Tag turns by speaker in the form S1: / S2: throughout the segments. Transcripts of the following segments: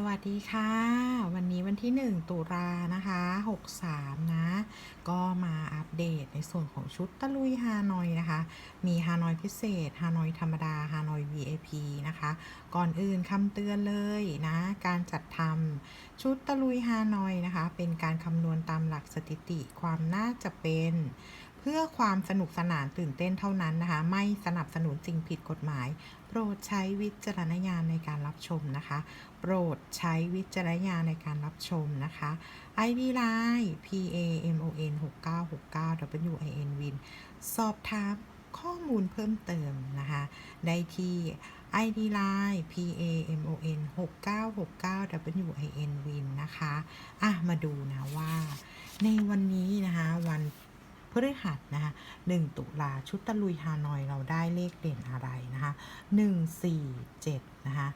S1: สวัสดีค่ะ วันนี้วันที่ 1 ตุลานะคะ 63 นะ ก็มาอัปเดตในส่วนของชุดตะลุยฮานอยนะคะ มีฮานอยพิเศษ ฮานอยธรรมดา ฮานอย VIP นะคะ ก่อนอื่นคำเตือนเลยนะ การจัดทำชุดตะลุยฮานอยนะคะ เป็นการคำนวณตามหลักสถิติความน่าจะเป็น พื่อความสนุกสนานตื่นเต้นเท่านั้นนะคะ ไม่สนับสนุนสิ่งผิดกฎหมาย โปรดใช้วิจารณญาณในการรับชมนะคะ โปรดใช้วิจารณญาณในการรับชมนะคะ ID Line P A M O N 6969 W I N Win สอบถามข้อมูลเพิ่มเติมนะคะ ได้ที่ ID Line P A M O N 6969 W I N Win นะคะ อะ มาดูนะว่า ในวันนี้นะคะวัน พฤหัสนะคะ1ตุลาชุดตะลุยฮานอยเราได้เลขเด่นอะไรนะคะ1 4 7นะคะ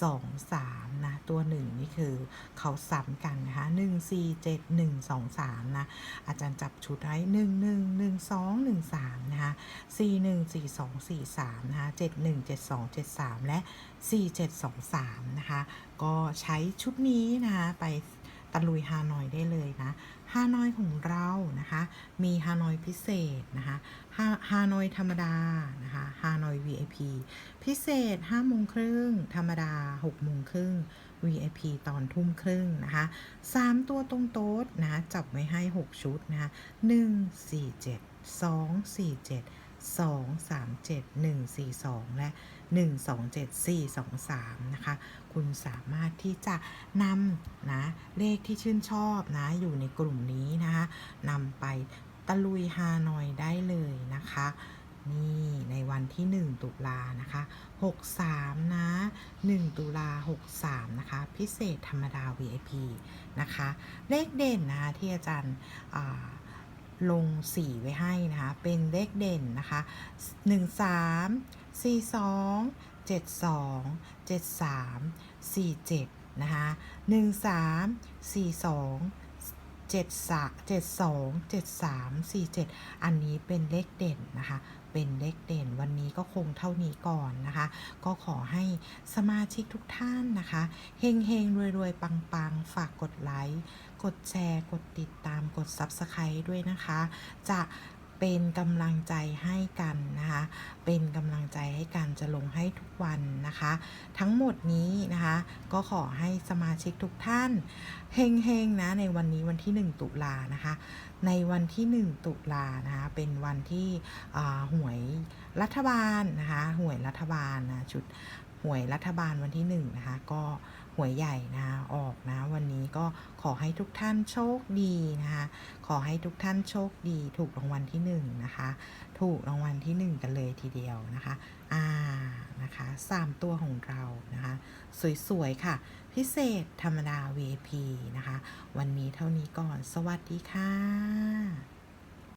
S1: 2 3นะตัว1นี่คือเขาซ้ำกันนะคะ1 4 7 1 2 3นะอาจารย์จับชุดไว้1 1 1 2 1 3นะคะ4 1 4 2 4 3นะคะ7 1 7 2 7 3และ4 7 2 3นะคะก็ใช้ชุดนี้นะคะไป ตะลุยฮานอยได้เลยนะฮานอยของเรานะคะ มีฮานอยพิเศษนะคะฮานอยธรรมดานะคะฮานอย VIP พิเศษ5โมงครึ่งธรรมดา6โมงครึ่ง VIP ตอนทุ่มครึ่งนะคะ3ตัวตรงโต๊ดนะจับไว้ให้ 6 ชุดนะคะ1 4 7 2 4 7 2 3 7 1 4 2 และ 1 2 7 4 2 3 นะคะ คุณสามารถที่จะนำนะเลขที่ชื่นชอบนะอยู่ในกลุ่มนี้นะคะนำไปตะลุยฮานอยได้เลยนะคะนี่ในวันที่ 1 ตุลานะคะ 63 นะ 1 ตุลา 63 นะคะ พิเศษธรรมดา VIP นะคะ เลขเด่นนะคะที่อาจารย์ ลงสีไว้ให้นะคะ เป็นเลขเด่นนะคะ 1 3 4 2 7 2 7 3 4 7 นะคะ 1 3 4 2 7 3 7 2 7 3 4 7 อันนี้เป็นเลขเด่นนะคะ เป็นเลขเด่นวันนี้ก็คงเท่านี้ก่อนนะคะ ก็ขอให้สมาชิกทุกท่านนะคะ เฮงเฮงรวยรวยปังปังฝากกดไลค์ กดแชร์ กดติดตาม กด Subscribe ด้วยนะคะ จะเป็นกำลังใจให้กันนะคะ เป็นกำลังใจให้กันจะลงให้ทุกวันนะคะ ทั้งหมดนี้นะคะ ก็ขอให้สมาชิกทุกท่านเฮงๆนะในวันนี้วันที่ 1 ตุลานะคะ ในวันที่ 1 ตุลานะคะเป็นวันที่หวยรัฐบาลนะคะหวยรัฐบาลนะชุดหวยรัฐบาลวันที่1นะคะก็หวยใหญ่นะะออกนะวันนี้ก็ขอให้ทุกท่านโชคดีนะคะขอให้ทุกท่านโชคดี ถูกรางวัลที่1นะคะ ถูกรางวัลที่ 1 กันเลยทีเดียวนะคะอ่านะคะสามตัวของเรานะคะสวยๆค่ะ พิเศษธรรมดา VIP นะคะ วันนี้เท่านี้ก่อนสวัสดีค่ะ